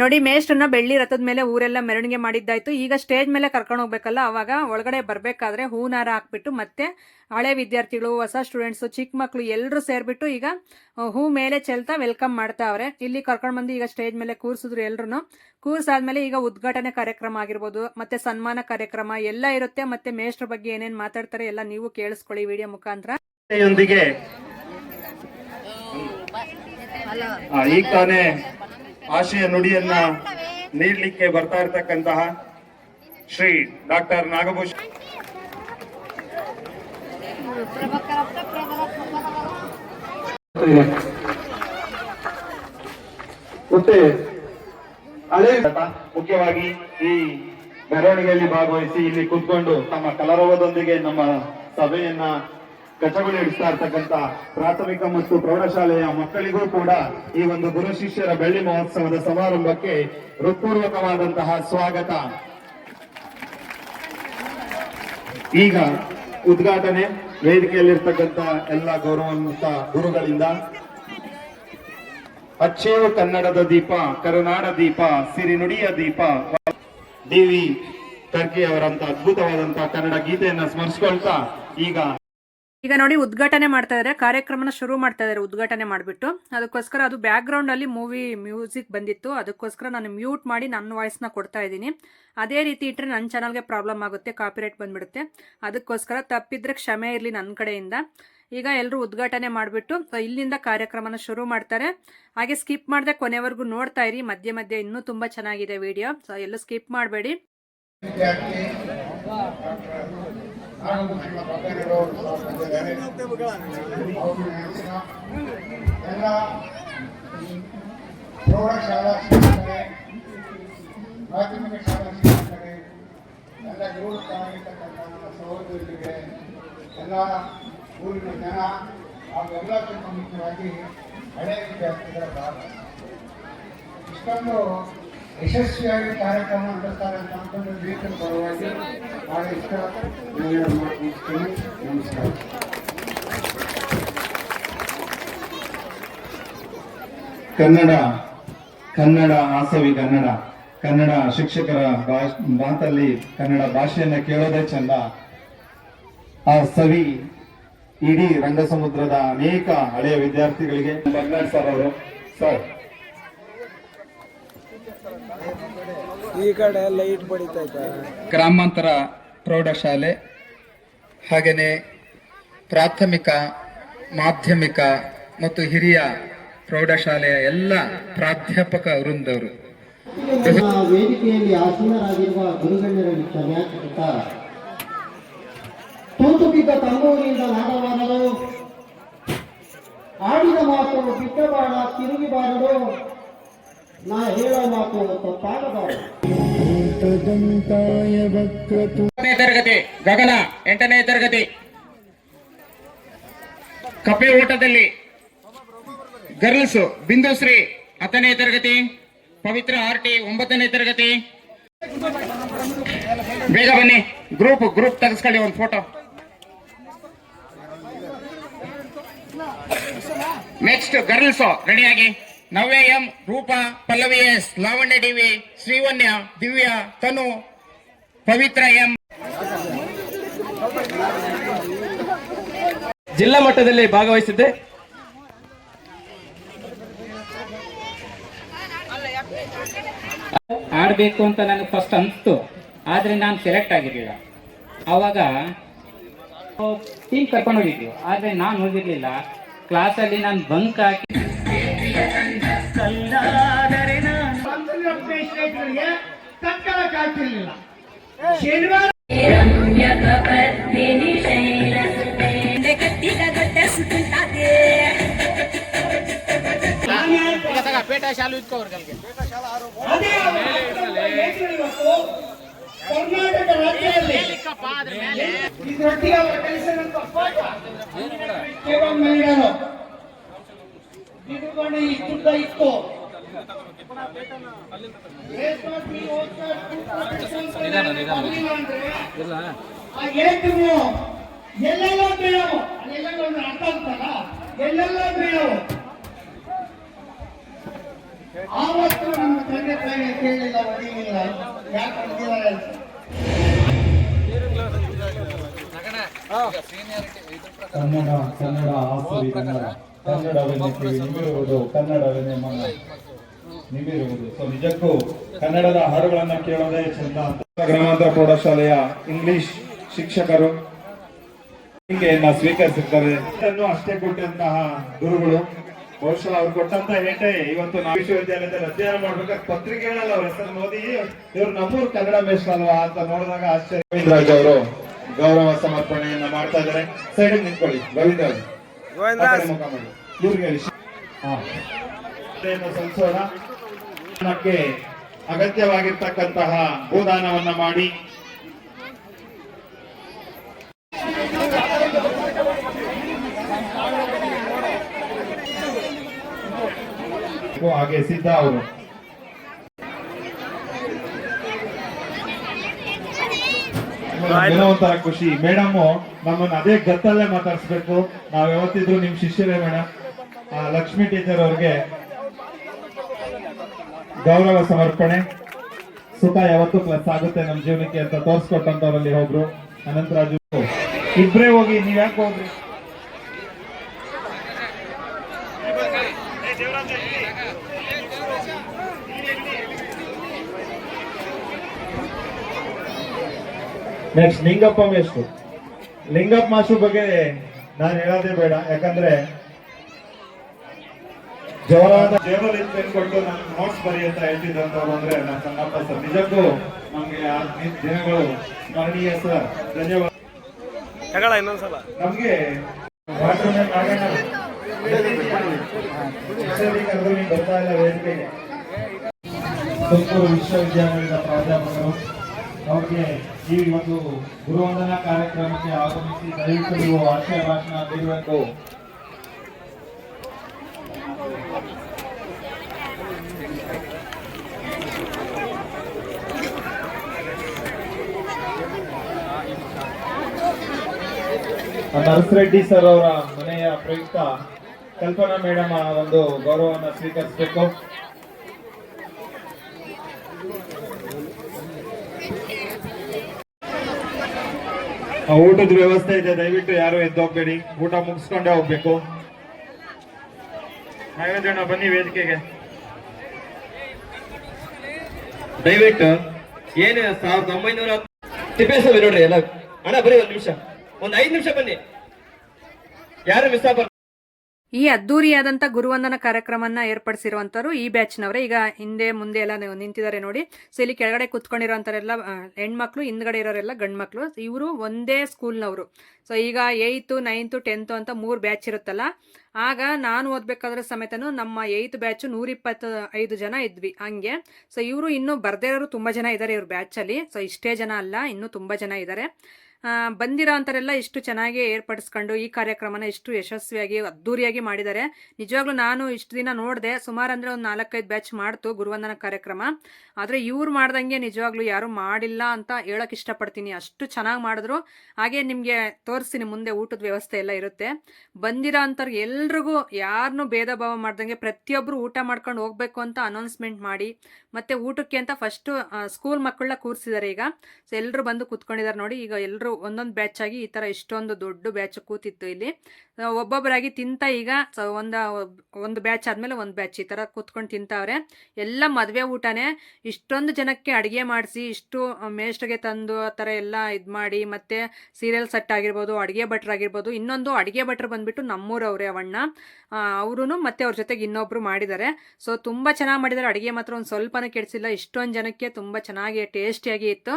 ನೋಡಿ ಮೇಷ್ಟ್ರನ್ನ ಬೆಳ್ಳಿ ರಥದ ಮೇಲೆ ಊರೆಲ್ಲ ಮೆರವಣಿಗೆ ಮಾಡಿದ್ದಾಯ್ತು. ಈಗ ಸ್ಟೇಜ್ ಮೇಲೆ ಕರ್ಕೊಂಡು ಹೋಗ್ಬೇಕಲ್ಲ ಅವಾಗ ಒಳಗಡೆ ಬರಬೇಕಾದ್ರೆ ಹೂನಾರ ಹಾಕ್ಬಿಟ್ಟು ಮತ್ತೆ ಹಳೆ ವಿದ್ಯಾರ್ಥಿಗಳು ಹೊಸ ಸ್ಟೂಡೆಂಟ್ಸು ಚಿಕ್ಕ ಮಕ್ಕಳು ಎಲ್ಲರೂ ಸೇರಿಬಿಟ್ಟು ಈಗ ಹೂ ಮೇಲೆ ಚೆಲ್ತಾ ವೆಲ್ಕಮ್ ಮಾಡ್ತಾ ಅವ್ರೆ. ಇಲ್ಲಿ ಕರ್ಕೊಂಡು ಬಂದು ಈಗ ಸ್ಟೇಜ್ ಮೇಲೆ ಕೂರಿಸಿದ್ರು ಎಲ್ಲರೂ ಕೂರ್ಸಾದ್ಮೇಲೆ ಈಗ ಉದ್ಘಾಟನೆ ಕಾರ್ಯಕ್ರಮ ಆಗಿರ್ಬೋದು ಮತ್ತೆ ಸನ್ಮಾನ ಕಾರ್ಯಕ್ರಮ ಎಲ್ಲ ಇರುತ್ತೆ. ಮತ್ತೆ ಮೇಷ್ಟ್ರ ಬಗ್ಗೆ ಏನೇನು ಮಾತಾಡ್ತಾರೆ ಎಲ್ಲ ನೀವು ಕೇಳಿಸ್ಕೊಳ್ಳಿ ವಿಡಿಯೋ ಮುಖಾಂತರ. ಈಗ ತಾನೇ ಆಶಯ ನುಡಿಯನ್ನ ನೀಡಲಿಕ್ಕೆ ಬರ್ತಾ ಇರತಕ್ಕಂತಹ ಶ್ರೀ ಡಾಕ್ಟರ್ ನಾಗಭೂಷಣ. ಮತ್ತೆ ಹಳೆ ಮುಖ್ಯವಾಗಿ ಈ ಮೆರವಣಿಗೆಯಲ್ಲಿ ಭಾಗವಹಿಸಿ ಇಲ್ಲಿ ಕುತ್ಕೊಂಡು ತಮ್ಮ ಕಲರವದೊಂದಿಗೆ ನಮ್ಮ ಸಭೆಯನ್ನ ಕಚಗುಳಿಡಿಸ್ತಾ ಇರ್ತಕ್ಕಂತ ಪ್ರಾಥಮಿಕ ಮತ್ತು ಪ್ರೌಢಶಾಲೆಯ ಮಕ್ಕಳಿಗೂ ಕೂಡ ಈ ಒಂದು ಗುರು ಶಿಷ್ಯರ ಬೆಳ್ಳಿ ಮಹೋತ್ಸವದ ಸಮಾರಂಭಕ್ಕೆ ಹೃತ್ಪೂರ್ವಕವಾದಂತಹ ಸ್ವಾಗತ. ಈಗ ಉದ್ಘಾಟನೆ, ವೇದಿಕೆಯಲ್ಲಿರ್ತಕ್ಕಂಥ ಎಲ್ಲ ಗೌರವಾನ್ವಿತ ಗುರುಗಳಿಂದ. ಅಚ್ಚೇವು ಕನ್ನಡದ ದೀಪ, ಕರುನಾಡ ದೀಪ, ಸಿರಿನುಡಿಯ ದೀಪ, ಡಿ ವಿ ಟರ್ಕಿ ಅವರಂತ ಅದ್ಭುತವಾದಂತಹ ಕನ್ನಡ ಗೀತೆಯನ್ನ ಸ್ಮರಿಸಿಕೊಳ್ತಾ ಈಗ ಈಗ ನೋಡಿ ಉದ್ಘಾಟನೆ ಮಾಡ್ತಾ ಇದ್ದಾರೆ ಕಾರ್ಯಕ್ರಮನ ಶುರು ಮಾಡ್ತಾ ಇದ್ದಾರೆ ಉದ್ಘಾಟನೆ ಮಾಡಿಬಿಟ್ಟು. ಅದಕ್ಕೋಸ್ಕರ ಅದು ಬ್ಯಾಕ್ಗ್ರೌಂಡ್ ಅಲ್ಲಿ ಮೂವಿ ಮ್ಯೂಸಿಕ್ ಬಂದಿತ್ತು. ಅದಕ್ಕೋಸ್ಕರ ನಾನು ಮ್ಯೂಟ್ ಮಾಡಿ ನನ್ನ ವಾಯ್ಸ್ನ ಕೊಡ್ತಾ ಇದ್ದೀನಿ. ಅದೇ ರೀತಿ ಇಟ್ಟರೆ ನನ್ನ ಚಾನಲ್ಗೆ ಪ್ರಾಬ್ಲಮ್ ಆಗುತ್ತೆ ಕಾಪಿರೈಟ್ ಬಂದ್ಬಿಡುತ್ತೆ. ಅದಕ್ಕೋಸ್ಕರ ತಪ್ಪಿದ್ರೆ ಕ್ಷಮೆ ಇರಲಿ ನನ್ನ ಕಡೆಯಿಂದ. ಈಗ ಎಲ್ಲರೂ ಉದ್ಘಾಟನೆ ಮಾಡಿಬಿಟ್ಟು ಇಲ್ಲಿಂದ ಕಾರ್ಯಕ್ರಮನ ಶುರು ಮಾಡ್ತಾರೆ. ಹಾಗೆ ಸ್ಕಿಪ್ ಮಾಡದೆ ಕೊನೆವರೆಗೂ ನೋಡ್ತಾ ಇರಿ. ಮಧ್ಯೆ ಮಧ್ಯೆ ಇನ್ನೂ ತುಂಬ ಚೆನ್ನಾಗಿದೆ ವಿಡಿಯೋ ಸೊ ಎಲ್ಲೂ ಸ್ಕಿಪ್ ಮಾಡಬೇಡಿ. ಎಲ್ಲ ಪ್ರೌಢಶಾಲಾ ಶಿಕ್ಷಕರೇ ಪ್ರಾಥಮಿಕ ಶಾಲಾ ಶಿಕ್ಷಕರೇ ಎಲ್ಲ ನನ್ನ ಸಹೋದರರಿಗೆ ಎಲ್ಲ ಊರಿನ ಜನ, ಹಾಗೂ ಎಲ್ಲಕ್ಕಿಂತ ಮುಖ್ಯವಾಗಿ ಹಳೆ ವಿದ್ಯಾರ್ಥಿಗಳ ಭಾಗ ಇಷ್ಟೊಂದು ಯಶಸ್ವಿಯಾಗಿ ಕಾರ್ಯಕ್ರಮ ನಡೆಸ್ತಾರೆ ಅಂತ ಅಂತಂದ್ರೆ ರೈತರ ಪರವಾಗಿ ಬಹಳ ಇಷ್ಟ. ನಾನು ನಮಸ್ಕಾರ. ಕನ್ನಡ ಕನ್ನಡ ಆಸವಿ ಕನ್ನಡ. ಕನ್ನಡ ಶಿಕ್ಷಕರ ಮಾತಲ್ಲಿ ಕನ್ನಡ ಭಾಷೆಯನ್ನ ಕೇಳೋದೇ ಚಂದ. ಆ ಸವಿ ಇಡೀ ರಂಗಸಮುದ್ರದ ಅನೇಕ ಹಳೆಯ ವಿದ್ಯಾರ್ಥಿಗಳಿಗೆ. ಸರ್ ಅವರು. ಸರ್ ಈ ಕಡೆ ಲೈಟ್ ಬಡಿತೈತೆ ಗ್ರಾಮಾಂತರ ಪ್ರೌಢಶಾಲೆ ಹಾಗೆಯೇ ಪ್ರಾಥಮಿಕ ಮಾಧ್ಯಮಿಕ ಮತ್ತು ಹಿರಿಯ ಪ್ರೌಢಶಾಲೆಯ ಎಲ್ಲ ಪ್ರಾಧ್ಯಾಪಕ ವೃಂದವರು. ವೇದಿಕೆಯಲ್ಲಿ ಆಸೀನರಾಗಿರುವ ಗುರುಗಣ್ಯರ ಕ್ಷಮ್ಯಾಚಿತ ತೂತು ಬಿದ್ದ ತಂಬೂರಿಯಿಂದ ನಾಡಬಾರದು ಆಡಿದ ಮಾತು ಬಿಟ್ಟಬಾರ ತಿರುಗಿಬಾರದು ನಾ ತರಗತಿ, ಗಗನ, ಎಂಟನೇ ತರಗತಿ. ಕಪ್ಪೆ ಓಟದಲ್ಲಿ ಗರ್ಲ್ಸ್, ಬಿಂದುಶ್ರೀ, ಹತ್ತನೇ ತರಗತಿ. ಪವಿತ್ರ ಆರ್ಟಿ, ಒಂಬತ್ತನೇ ತರಗತಿ. ಬೇಗ ಬನ್ನಿ ಗ್ರೂಪ್ ಗ್ರೂಪ್ ತೆಗೆಸ್ಕೊಳ್ಳಿ ಒಂದು ಫೋಟೋ ನೆಕ್ಸ್ಟ್ ಗರ್ಲ್ಸ್ ರೆಡಿಯಾಗಿ Navya M Roopa Pallavi S Lavanya DV Srivanya Divya Tanu Pavithra M ಜಿಲ್ಲಾ ಮಟ್ಟದಲ್ಲಿ ಭಾಗವಹಿಸಿದ್ದೆ. ಆಡಬೇಕು ಅಂತ ನನಗೆ ಫಸ್ಟ್ ಅನಿಸ್ತು. ಆದರೆ ನಾನು ಸೆಲೆಕ್ಟ್ ಆಗಿರಲಿಲ್ಲ. ಅವಾಗ ಟೀಮ್ ಕರ್ಕೊಂಡು ಹೋಗಿದ್ವಿ. ಆದರೆ ನಾನು ಹೋಗಿರಲಿಲ್ಲ. ಕ್ಲಾಸಲ್ಲಿ ನಾನು ಬಂಕ್ ಹಾಕಿ ಪೇಟ ಶಾಲು ಇಟ್ಕೋರ್ಗಲ್ಗೆ ಕರ್ನಾಟಕ ರಾಜ್ಯದಲ್ಲಿ ಇದರೊಟ್ಟಿಗೆ ಅವರು ಕಲಿಸಿದಂತ ಪಾಠ ಕೇವಲ ಮಹಿಳೆಯರು. ಈ ದುಡ್ಡ ಇತ್ತು. ಎಲ್ಲೆಲ್ಲ ಅದೆಲ್ಲ ಒಂದು ಅರ್ಥ ಆಗ್ತಲ್ಲ ಎಲ್ಲೆಲ್ಲ ಬೇಡವು ಆವತ್ತು ನಮ್ಮ ತಂದೆ ತಾಯಿ ಕೇಳಿಲ್ಲ ಯಾಕೆ ಹೊಡೆದಿದ್ದಾರೆ ಕನ್ನಡ. ಕನ್ನಡ ಆಸುರಿ ಕನ್ನಡ. ಕನ್ನಡವೆನ್ನೆ ಮನ ನಿಮಿರುವುದು ಸೊ ನಿಜಕ್ಕೂ ಕನ್ನಡದ ಹಾಡುಗಳನ್ನ ಕೇಳೋದೇ ಚಂದ ಅಂತ. ಗ್ರಾಮಾಂತರ ಪ್ರೌಢಶಾಲೆಯ ಇಂಗ್ಲಿಷ್ ಶಿಕ್ಷಕರು ಹಿಂಗೆಯನ್ನ ಸ್ವೀಕರಿಸಿರ್ತಾರೆ. ಅಷ್ಟೇ ಕೊಟ್ಟಂತಹ ಗುರುಗಳು. ಬಹುಶಃ ಅವ್ರು ಕೊಟ್ಟಂತ ಹೇಟೆ ಇವತ್ತು ನಾವು ವಿಶ್ವವಿದ್ಯಾಲಯದಲ್ಲಿ ಅಧ್ಯಯನ ಮಾಡ್ಬೇಕಾದ್ರೆ ಪತ್ರಿಕೆಗಳಲ್ಲ ಅವ್ರ ಹೆಸರು ಓದಿ ಇವ್ರು ನಮ್ಮೂರು ಕನ್ನಡ ಮೇಷ್ಟ್ರಲ್ವಾ ಅಂತ ನೋಡಿದಾಗ ಆಶ್ಚರ್ಯ. ಗೋವಿಂದರಾಜ್ ಅವರು ಗೌರವ ಸಮರ್ಪಣೆಯನ್ನ ಮಾಡ್ತಾ ಇದ್ದಾರೆ. ಸೈಡ್ ನಿಂತ್ಕೊಳ್ಳಿ. ಗೋವಿಂದರಾಜ್ ಇವ್ರಿಗೆ ಸಲ್ಲಿಸೋಣ ಅಗತ್ಯವಾಗಿರ್ತಕ್ಕಂತಹ ಭೂದಾನವನ್ನ ಮಾಡಿ. ಹಾಗೆ ಸಿದ್ಧ ಅವರು. ಏನೋ ಒಂಥರ ಖುಷಿ. ಮೇಡಮ್, ನಮ್ಮನ್ನ ಅದೇ ಗತ್ತಲ್ಲೇ ಮಾತಾಡ್ಸ್ಬೇಕು. ನಾವ್ ಯಾವತ್ತಿದ್ರು ನಿಮ್ ಶಿಷ್ಯರೇ ಮೇಡಮ್ ಲಕ್ಷ್ಮಿ ಟೀಚರ್ ಅವ್ರಿಗೆ ಗೌರವ ಸಮರ್ಪಣೆ. ಸುಖ ಯಾವತ್ತು ಪ್ಲಸ್ ಆಗುತ್ತೆ ನಮ್ಮ ಜೀವನಕ್ಕೆ ಅಂತ ತೋರಿಸ್ಕೊಟ್ಟಂತವರಲ್ಲಿ ಒಬ್ರು ಅನಂತರಾಜು ಇಬ್ರೇ ಹೋಗಿ ನೀವ್ ಯಾಕೆ ಹೋಗ್ರಿ ನೆಕ್ಸ್ಟ್ ಲಿಂಗಪ್ಪ ಮೇಷ್ಟ್ರು ಲಿಂಗಪ್ಪ ಮಾಸ್ಟ್ರು ಬಗ್ಗೆ ನಾನು ಹೇಳೋದೇ ಬೇಡ. ಯಾಕಂದ್ರೆ ಜೋರಾದ ಜೇಬಲ್ ಪೆನ್ ಕೊಟ್ಟು ನಮ್ಗೆ ನೋಟ್ಸ್ ಬರಿ ಅಂತ ಹೇಳ್ತಿದ್ದಂತವ್ರು ಅಂದ್ರೆ ನಮ್ಮ ಸಣ್ಣಪ್ಪ ಸರ್. ನಿಜಕ್ಕೂ ನಮ್ಗೆ ಆ ದಿನಗಳು ಸ್ಮರಣೀಯ ಸರ್. ಧನ್ಯವಾದ. ನಮ್ಗೆ ನಾಗಣ್ಣ ಬರ್ತಾ ಇಲ್ಲ ವೇದಿಕೆಗೆ. ತುಮಕೂರು ವಿಶ್ವವಿದ್ಯಾಲಯದ ಪ್ರಾಧ್ಯಾಪಕರು ಅವ್ರಿಗೆ ಈ ಒಂದು ಗುರುವಂದನಾ ಕಾರ್ಯಕ್ರಮಕ್ಕೆ ಆಗಮಿಸಿ ದಯವಿಟ್ಟು ನೀವು ಆಶಯ ಭಾಷಣ ನೀಡಬೇಕು ನರಸರೆಡ್ಡಿ ಸರ್ ಅವರ ಮನೆಯ ಪ್ರಯುಕ್ತ ಕಲ್ಪನಾ ಮೇಡಮ್ ಒಂದು ಗೌರವವನ್ನು ಸ್ವೀಕರಿಸಬೇಕು. ಊಟದ ವ್ಯವಸ್ಥೆ ಇದೆ, ದಯವಿಟ್ಟು ಯಾರು ಎದ್ದೋಗ್ಬೇಡಿ. ಊಟ ಮುಗಿಸ್ಕೊಂಡೇ ಹೋಗ್ಬೇಕು. ನಾಗರಾಜಣ್ಣ ಬನ್ನಿ ವೇದಿಕೆಗೆ. ದಯವಿಟ್ಟು ಏನು ಸಾವಿರದ ಒಂಬೈನೂರ ತಿಪ್ಪೇಸ್ವಾಮಿ ಎಲ್ಲ ಅಣ್ಣ, ಬರೀ ಒಂದು ನಿಮಿಷ. ನಿಮಿಷ ಬನ್ನಿ. ಯಾರು ಮಿಸ್ ಆಗ್ಬಾರ್ದು? ಈ ಅದ್ದೂರಿಯಾದಂಥ ಗುರುವಂದನ ಕಾರ್ಯಕ್ರಮನ ಏರ್ಪಡಿಸಿರುವಂತವ್ರು ಈ ಬ್ಯಾಚ್ನವರೇ. ಈಗ ಹಿಂದೆ ಮುಂದೆ ಎಲ್ಲ ನಿಂತಿದ್ದಾರೆ ನೋಡಿ. ಸೊ ಇಲ್ಲಿ ಕೆಳಗಡೆ ಕುತ್ಕೊಂಡಿರೋಂಥವ್ರೆಲ್ಲ ಹೆಣ್ಮಕ್ಳು, ಹಿಂದ್ಗಡೆ ಇರೋರೆಲ್ಲ ಗಂಡು ಮಕ್ಕಳು ಇವರು ಒಂದೇ ಸ್ಕೂಲ್ನವರು. ಸೊ ಈಗ ಏಯ್ತು ನೈನ್ತು ಟೆಂತು ಅಂತ ಮೂರು ಬ್ಯಾಚ್ ಇರುತ್ತಲ್ಲ. ಆಗ ನಾನು ಓದ್ಬೇಕಾದ್ರೆ ಸಮೇತನು ನಮ್ಮ ಏಯ್ತ್ ಬ್ಯಾಚ್ ನೂರಿಪ್ಪತ್ತು ಐದು ಜನ ಇದ್ವಿ ಹಂಗೆ. ಸೊ ಇವರು ಇನ್ನೂ ಬರ್ದೇ ಇರೋರು ತುಂಬಾ ಜನ ಇದ್ದಾರೆ ಇವ್ರ ಬ್ಯಾಚಲ್ಲಿ. ಸೊ ಇಷ್ಟೇ ಜನ ಅಲ್ಲ, ಇನ್ನೂ ತುಂಬಾ ಜನ ಇದ್ದಾರೆ ಬಂದಿರೋ ಅಂಥವರೆಲ್ಲ ಇಷ್ಟು ಚೆನ್ನಾಗಿ ಏರ್ಪಡಿಸ್ಕೊಂಡು ಈ ಕಾರ್ಯಕ್ರಮನ ಇಷ್ಟು ಯಶಸ್ವಿಯಾಗಿ, ಅದ್ದೂರಿಯಾಗಿ ಮಾಡಿದ್ದಾರೆ. ನಿಜವಾಗ್ಲೂ ನಾನು ಇಷ್ಟು ದಿನ ನೋಡಿದೆ, ಸುಮಾರು ಅಂದರೆ ಒಂದು ನಾಲ್ಕೈದು ಬ್ಯಾಚ್ ಮಾಡ್ತು ಗುರುವಂದನ ಕಾರ್ಯಕ್ರಮ. ಆದರೆ ಇವ್ರು ಮಾಡ್ದಂಗೆ ನಿಜವಾಗ್ಲೂ ಯಾರೂ ಮಾಡಿಲ್ಲ ಅಂತ ಹೇಳೋಕೆ ಇಷ್ಟಪಡ್ತೀನಿ. ಅಷ್ಟು ಚೆನ್ನಾಗಿ ಮಾಡಿದ್ರು. ಹಾಗೆ ನಿಮಗೆ ತೋರಿಸ್ತೀನಿ, ಮುಂದೆ ಊಟದ ವ್ಯವಸ್ಥೆ ಎಲ್ಲ ಇರುತ್ತೆ. ಬಂದಿರೋ ಅಂಥವ್ರಿಗೆ ಎಲ್ರಿಗೂ ಯಾರನ್ನೂ ಭೇದ ಭಾವ ಮಾಡ್ದಂಗೆ ಪ್ರತಿಯೊಬ್ಬರು ಊಟ ಮಾಡ್ಕೊಂಡು ಹೋಗ್ಬೇಕು ಅಂತ ಅನೌನ್ಸ್ಮೆಂಟ್ ಮಾಡಿ, ಮತ್ತು ಊಟಕ್ಕೆ ಅಂತ ಫಸ್ಟು ಸ್ಕೂಲ್ ಮಕ್ಕಳನ್ನ ಕೂರಿಸಿದ್ದಾರೆ ಈಗ. ಸೊ ಎಲ್ಲರೂ ಬಂದು ಕೂತ್ಕೊಂಡಿದ್ದಾರೆ ನೋಡಿ, ಈಗ ಎಲ್ಲರೂ ಒಂದೊಂದು ಬ್ಯಾಚ್ ಆಗಿ ಈ ಥರ ಇಷ್ಟೊಂದು ದೊಡ್ಡ ಬ್ಯಾಚ್ ಕೂತಿತ್ತು ಇಲ್ಲಿ. ಒಬ್ಬೊಬ್ಬರಾಗಿ ತಿಂತ ಈಗ ಒಂದು ಒಂದು ಬ್ಯಾಚ್ ಆದಮೇಲೆ ಒಂದು ಬ್ಯಾಚ್ ಈ ಥರ ಕೂತ್ಕೊಂಡು ತಿಂತಾವ್ರೆ. ಎಲ್ಲ ಮದುವೆ ಊಟನೇ ಇಷ್ಟೊಂದು ಜನಕ್ಕೆ ಅಡುಗೆ ಮಾಡಿಸಿ, ಇಷ್ಟು ಮೇಷ್ಟ್ಗೆ ತಂದು ಆ ಥರ ಎಲ್ಲ ಇದು ಮಾಡಿ, ಮತ್ತೆ ಸೀರಿಯಲ್ ಸೆಟ್ ಆಗಿರ್ಬೋದು, ಅಡುಗೆ ಭಟ್ರ್ ಆಗಿರ್ಬೋದು, ಇನ್ನೊಂದು ಅಡುಗೆ ಭಟ್ರು ಬಂದ್ಬಿಟ್ಟು ನಮ್ಮೂರವ್ರೆ ಅವಣ್ಣ. ಅವರು ಮತ್ತೆ ಅವ್ರ ಜೊತೆಗೆ ಇನ್ನೊಬ್ಬರು ಮಾಡಿದ್ದಾರೆ. ಸೊ ತುಂಬ ಚೆನ್ನಾಗಿ ಮಾಡಿದ್ದಾರೆ. ಅಡುಗೆ ಮಾತ್ರ ಒಂದು ಸ್ವಲ್ಪನೂ ಕೆಡಿಸಿಲ್ಲ. ಇಷ್ಟೊಂದು ಜನಕ್ಕೆ ತುಂಬ ಚೆನ್ನಾಗಿ ಟೇಸ್ಟಿಯಾಗಿ ಇತ್ತು.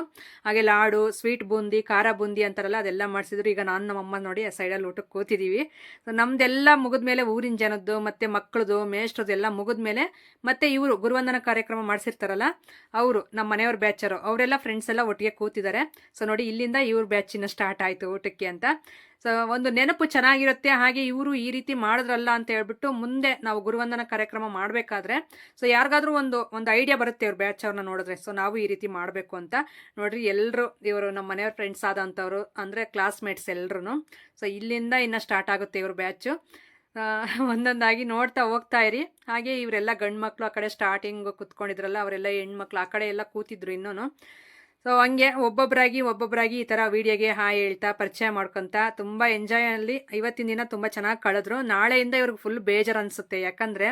ಹಾಗೆ ಲಾಡು ಸ್ವೀಟ್ ಬೂಂದಿ, ಖಾರ ಬೂಂದಿ ಅಂತಾರಲ್ಲ, ಅದೆಲ್ಲ ಮಾಡಿಸಿದ್ರು. ಈಗ ನಾನು ನಮ್ಮಮ್ಮ ನೋಡಿ ಆ ಸೈಡಲ್ಲಿ ಊಟಕ್ಕೆ ಕೂತಿದ್ದೀವಿ ಸೊ ನಮ್ದೆಲ್ಲ ಮುಗಿದ್ಮೇಲೆ ಊರಿನ ಜನದ್ದು, ಮತ್ತು ಮಕ್ಕಳದು ಮೇಷ್ಟ್ರದ್ದು ಎಲ್ಲ ಮುಗಿದ್ಮೇಲೆ ಮತ್ತೆ ಇವರು ಗುರುವಂದನ ಕಾರ್ಯಕ್ರಮ ಮಾಡಿಸಿರ್ತಾರಲ್ಲ, ಅವರು ನಮ್ಮ ಮನೆಯವ್ರ ಬ್ಯಾಚರು ಅವರೆಲ್ಲ ಫ್ರೆಂಡ್ಸ್ ಎಲ್ಲ ಒಟ್ಟಿಗೆ ಕೂತಿದ್ದಾರೆ. ಸೊ ನೋಡಿ ಇಲ್ಲಿಂದ ಇವ್ರ ಬ್ಯಾಚಿನ ಸ್ಟಾರ್ಟ್ ಆಯಿತು ಊಟಕ್ಕೆ ಅಂತ. ಸೊ, ಒಂದು ನೆನಪು ಚೆನ್ನಾಗಿರುತ್ತೆ, ಹಾಗೆ ಇವರು ಈ ರೀತಿ ಮಾಡಿದ್ರಲ್ಲ ಅಂತ ಹೇಳ್ಬಿಟ್ಟು ಮುಂದೆ ನಾವು ಗುರುವಂದನ ಕಾರ್ಯಕ್ರಮ ಮಾಡಬೇಕಾದ್ರೆ, ಸೊ, ಯಾರಿಗಾದ್ರೂ ಒಂದು ಒಂದು ಐಡಿಯಾ ಬರುತ್ತೆ ಇವ್ರ ಬ್ಯಾಚ್ ಅವ್ರನ್ನ ನೋಡಿದ್ರೆ, ಸೊ, ನಾವು ಈ ರೀತಿ ಮಾಡಬೇಕು ಅಂತ. ನೋಡ್ರಿ ಎಲ್ಲರೂ ಇವರು ನಮ್ಮ ಮನೆಯವ್ರ ಫ್ರೆಂಡ್ಸ್ ಆದಂಥವ್ರು, ಅಂದರೆ ಕ್ಲಾಸ್ಮೇಟ್ಸ್ ಎಲ್ಲರೂ ಸೊ, ಇಲ್ಲಿಂದ ಇನ್ನು ಸ್ಟಾರ್ಟ್ ಆಗುತ್ತೆ ಇವ್ರ ಬ್ಯಾಚು ಒಂದೊಂದಾಗಿ ನೋಡ್ತಾ ಹೋಗ್ತಾ ಇರಿ. ಹಾಗೆ ಇವರೆಲ್ಲ ಗಂಡು ಮಕ್ಕಳು ಆ ಕಡೆ ಸ್ಟಾರ್ಟಿಂಗ್ ಕುತ್ಕೊಂಡಿದ್ರಲ್ಲ, ಅವರೆಲ್ಲ ಹೆಣ್ಮಕ್ಳು ಆ ಕಡೆ ಎಲ್ಲ ಕೂತಿದ್ರು ಇನ್ನೂ ಸೊ ಹಂಗೆ ಒಬ್ಬೊಬ್ಬರಾಗಿ ಒಬ್ಬೊಬ್ಬರಾಗಿ ಈ ಥರ ವೀಡಿಯೋಗೆ ಹಾಯ್ ಹೇಳ್ತಾ, ಪರಿಚಯ ಮಾಡ್ಕೊಂತ ತುಂಬ ಎಂಜಾಯಲ್ಲಿ ಇವತ್ತಿನ ದಿನ ತುಂಬ ಚೆನ್ನಾಗಿ ಕಳೆದ್ರು. ನಾಳೆಯಿಂದ ಇವ್ರಿಗೆ ಫುಲ್ ಬೇಜಾರು ಅನಿಸುತ್ತೆ. ಯಾಕಂದರೆ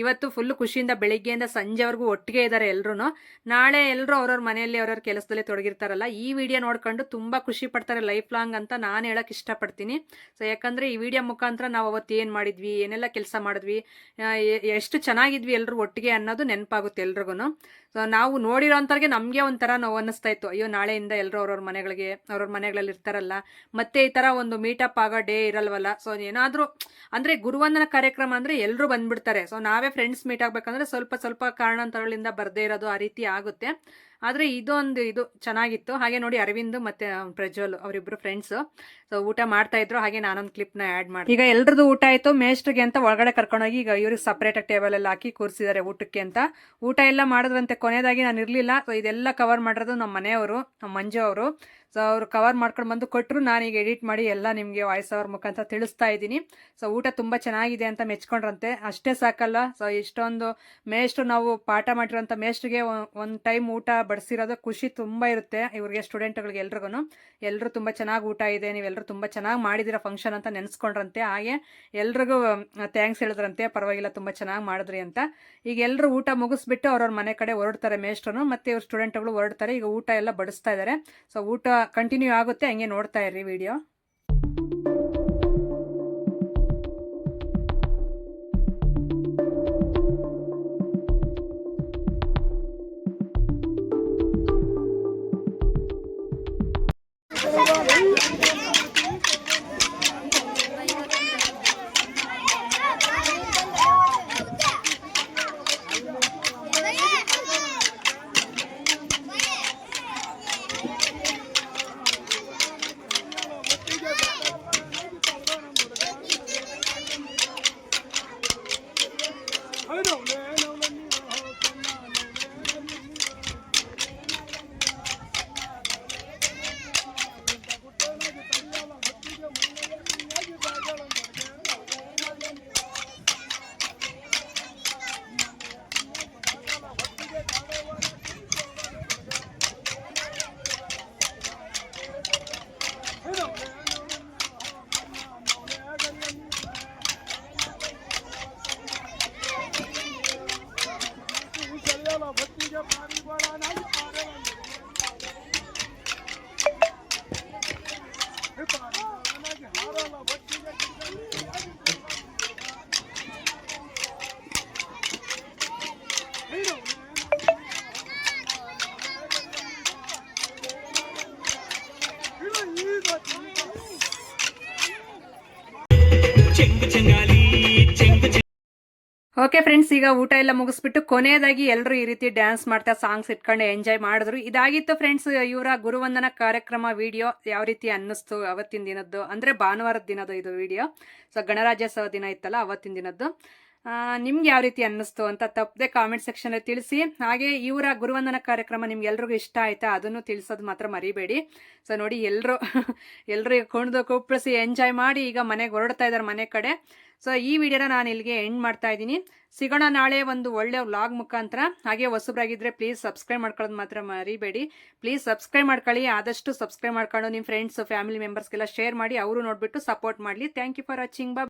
ಇವತ್ತು ಫುಲ್ ಖುಷಿಯಿಂದ ಬೆಳಿಗ್ಗೆಯಿಂದ ಸಂಜೆವರೆಗೂ ಒಟ್ಟಿಗೆ ಇದ್ದಾರೆ ಎಲ್ಲರೂ ನಾಳೆ ಎಲ್ಲರೂ ಅವ್ರವ್ರ ಮನೆಯಲ್ಲಿ ಅವ್ರವ್ರ ಕೆಲಸದಲ್ಲಿ ತೊಡಗಿರ್ತಾರಲ್ಲ, ಈ ವಿಡಿಯೋ ನೋಡ್ಕೊಂಡು ತುಂಬ ಖುಷಿ ಪಡ್ತಾರೆ ಲೈಫ್ ಲಾಂಗ್ ಅಂತ ನಾನು ಹೇಳೋಕೆ ಇಷ್ಟಪಡ್ತೀನಿ. ಸೊ ಯಾಕಂದರೆ ಈ ವಿಡಿಯೋ ಮುಖಾಂತರ ನಾವು ಅವತ್ತು ಏನು ಮಾಡಿದ್ವಿ, ಏನೆಲ್ಲ ಕೆಲಸ ಮಾಡಿದ್ವಿ ಎಷ್ಟು ಚೆನ್ನಾಗಿದ್ವಿ ಎಲ್ಲರೂ ಒಟ್ಟಿಗೆ ಅನ್ನೋದು ನೆನಪಾಗುತ್ತೆ ಎಲ್ರಿಗೂ ಸೊ ನಾವು ನೋಡಿರೋ ಅಂಥವ್ರಿಗೆ ನಮಗೆ ಒಂಥರ ನೋವು ಅನ್ನಿಸ್ತಾ ಇತ್ತು. ಅಯ್ಯೋ, ನಾಳೆಯಿಂದ ಎಲ್ಲರೂ ಅವ್ರವ್ರ ಮನೆಗಳಿಗೆ, ಅವ್ರವ್ರ ಮನೆಗಳಲ್ಲಿ ಇರ್ತಾರಲ್ಲ, ಮತ್ತೆ ಈ ಥರ ಒಂದು ಮೀಟಪ್ ಆಗೋ ಡೇ ಇರಲ್ವಲ್ಲ. ಸೊ ಏನಾದರೂ, ಅಂದರೆ ಗುರುವಂದನ ಕಾರ್ಯಕ್ರಮ ಅಂದರೆ ಎಲ್ಲರೂ ಬಂದ್ಬಿಡ್ತಾರೆ. ಸೊ ನಾವೇ ಫ್ರೆಂಡ್ಸ್ ಮೀಟ್ ಆಗಬೇಕಂದ್ರೆ ಸ್ವಲ್ಪ ಸ್ವಲ್ಪ ಕಾರಣಾಂತರಗಳಿಂದ ಬರದೇ ಇರೋದು ಆ ರೀತಿ ಆಗುತ್ತೆ. ಆದರೆ ಇದೊಂದು ಇದು ಚೆನ್ನಾಗಿತ್ತು. ಹಾಗೆ ನೋಡಿ ಅರವಿಂದ್ ಮತ್ತೆ ಪ್ರಜ್ವಲ್ ಅವರಿಬ್ಬರು ಫ್ರೆಂಡ್ಸು ಸೊ ಊಟ ಮಾಡ್ತಾ ಇದ್ರು. ಹಾಗೆ ನಾನೊಂದು ಕ್ಲಿಪ್ನ ಆ್ಯಡ್ ಮಾಡಿ ಈಗ ಎಲ್ರದ್ದು ಊಟ ಆಯಿತು. ಮೇಸ್ಟ್ರಿಗೆ ಅಂತ ಒಳಗಡೆ ಕರ್ಕೊಂಡೋಗಿ ಈಗ ಇವ್ರಿಗೆ ಸಪ್ರೇಟಾಗಿ ಟೇಬಲ್ ಎಲ್ಲ ಹಾಕಿ ಕೂರಿಸಿದ್ದಾರೆ ಊಟಕ್ಕೆ ಅಂತ. ಊಟ ಎಲ್ಲ ಮಾಡಿದ್ರಂತೆ. ಕೊನೆಯದಾಗಿ ನಾನು ಇರಲಿಲ್ಲ. ಸೊ ಇದೆಲ್ಲ ಕವರ್ ಮಾಡಿರೋದು ನಮ್ಮ ಮನೆಯವರು ನಮ್ಮ ಮಂಜು ಅವರು. ಸೊ ಅವರು ಕವರ್ ಮಾಡ್ಕೊಂಡು ಬಂದು ಕೊಟ್ಟರು ನಾನೀಗ ಎಡಿಟ್ ಮಾಡಿ ಎಲ್ಲ ನಿಮಗೆ ವಾಯ್ಸ್ ಓವರ್ ಮುಖಾಂತರ ತಿಳಿಸ್ತಾ ಇದ್ದೀನಿ. ಸೊ ಊಟ ತುಂಬ ಚೆನ್ನಾಗಿದೆ ಅಂತ ಮೆಚ್ಕೊಂಡ್ರಂತೆ. ಅಷ್ಟೇ ಸಾಕಲ್ಲ. ಸೊ ಇಷ್ಟೊಂದು ಮೇಷ್ಟ್ರು ನಾವು ಪಾಠ ಮಾಡಿರೋಂಥ ಮೇಷ್ಟ್ರಿಗೆ ಒಂದು ಟೈಮ್ ಊಟ ಬಡಿಸಿರೋದು ಖುಷಿ ತುಂಬ ಇರುತ್ತೆ ಇವ್ರಿಗೆ ಸ್ಟೂಡೆಂಟ್ಗಳಿಗೆ ಎಲ್ರಿಗೂ ಎಲ್ಲರೂ ತುಂಬ ಚೆನ್ನಾಗಿ ಊಟ ಇದೆ ನೀವೆಲ್ಲರೂ ತುಂಬ ಚೆನ್ನಾಗಿ ಮಾಡಿದಿರೋ ಫಂಕ್ಷನ್ ಅಂತ ನೆನೆಸ್ಕೊಂಡ್ರಂತೆ. ಹಾಗೆ ಎಲ್ರಿಗೂ ಥ್ಯಾಂಕ್ಸ್ ಹೇಳಿದ್ರಂತೆ. ಪರವಾಗಿಲ್ಲ, ತುಂಬ ಚೆನ್ನಾಗಿ ಮಾಡಿದ್ರಿ ಅಂತ. ಈಗ ಎಲ್ಲರೂ ಊಟ ಮುಗಿಸ್ಬಿಟ್ಟು ಅವ್ರವ್ರ ಮನೆ ಕಡೆ ಹೊರಡ್ತಾರೆ ಮೇಷ್ಟ್ರು ಮತ್ತು ಇವ್ರ ಸ್ಟೂಡೆಂಟ್ಗಳು ಹೊರಡ್ತಾರೆ. ಈಗ ಊಟ ಎಲ್ಲ ಬಡಿಸ್ತಾ ಇದ್ದಾರೆ ಸೊ ಊಟ ಕಂಟಿನ್ಯೂ ಆಗುತ್ತೆ ಹಂಗೆ ನೋಡ್ತಾ ಇರ್ರಿ ವಿಡಿಯೋ ಓಕೆ ಫ್ರೆಂಡ್ಸ್ ಈಗ ಊಟ ಎಲ್ಲ ಮುಗಿಸ್ಬಿಟ್ಟು ಕೊನೆಯದಾಗಿ ಎಲ್ಲರೂ ಈ ರೀತಿ ಡ್ಯಾನ್ಸ್ ಮಾಡ್ತಾ ಸಾಂಗ್ಸ್ ಇಟ್ಕೊಂಡು ಎಂಜಾಯ್ ಮಾಡಿದ್ರು. ಇದಾಗಿತ್ತು ಫ್ರೆಂಡ್ಸ್ ಇವರ ಗುರುವಂದನ ಕಾರ್ಯಕ್ರಮ ವಿಡಿಯೋ ಯಾವ ರೀತಿ ಅನ್ನಿಸ್ತು ಅವತ್ತಿನ ದಿನದ್ದು? ಅಂದರೆ ಭಾನುವಾರದ ದಿನದ ಇದು ವಿಡಿಯೋ ಸೊ ಗಣರಾಜ್ಯೋತ್ಸವ ದಿನ ಇತ್ತಲ್ಲ, ಅವತ್ತಿನ ದಿನದ್ದು. ನಿಮ್ಗೆ ಯಾವ ರೀತಿ ಅನ್ನಿಸ್ತು ಅಂತ ತಪ್ಪದೆ ಕಾಮೆಂಟ್ ಸೆಕ್ಷನಲ್ಲಿ ತಿಳಿಸಿ. ಹಾಗೆ ಇವರ ಗುರುವಂದನ ಕಾರ್ಯಕ್ರಮ ನಿಮ್ಗೆ ಎಲ್ರಿಗೂ ಇಷ್ಟ ಆಯ್ತಾ ಅದನ್ನು ತಿಳಿಸೋದು ಮಾತ್ರ ಮರಿಬೇಡಿ. ಸೊ ನೋಡಿ ಎಲ್ಲರೂ ಎಲ್ಲರೂ ಕುಣಿದು ಕುಪ್ಪಳಿಸಿ ಎಂಜಾಯ್ ಮಾಡಿ ಈಗ ಮನೆಗೆ ಹೊರಡ್ತಾ ಇದ್ದಾರೆ ಮನೆ ಕಡೆ. ಸೊ ಈ ವಿಡಿಯೋನ ನಾನು ಇಲ್ಲಿಗೆ ಎಂಡ್ ಮಾಡ್ತಾ ಇದ್ದೀನಿ. ಸಿಗೋಣ ನಾಳೆ ಒಂದು ಒಳ್ಳೆ ವ್ಲಾಗ್ ಮುಖಾಂತರ. ಹಾಗೆ ಹೊಸಬ್ರಾಗಿದ್ದರೆ ಪ್ಲೀಸ್ ಸಬ್ಸ್ಕ್ರೈಬ್ ಮಾಡ್ಕೊಳ್ಳೋದು ಮಾತ್ರ ಮರಿಬೇಡಿ. ಪ್ಲೀಸ್ ಸಬ್ಸ್ಕ್ರೈಬ್ ಮಾಡ್ಕೊಳ್ಳಿ. ಆದಷ್ಟು ಸಬ್ಸ್ಕ್ರೈಬ್ ಮಾಡ್ಕೊಂಡು ನಿಮ್ಮ ಫ್ರೆಂಡ್ಸ್ ಫ್ಯಾಮಿಲಿ ಮೆಂಬರ್ಸ್ಗೆಲ್ಲ ಶೇರ್ ಮಾಡಿ, ಅವರು ನೋಡಿಬಿಟ್ಟು ಸಪೋರ್ಟ್ ಮಾಡಲಿ. ಥ್ಯಾಂಕ್ ಯು ಫಾರ್ ವಾಚಿಂಗ್ ಬಾ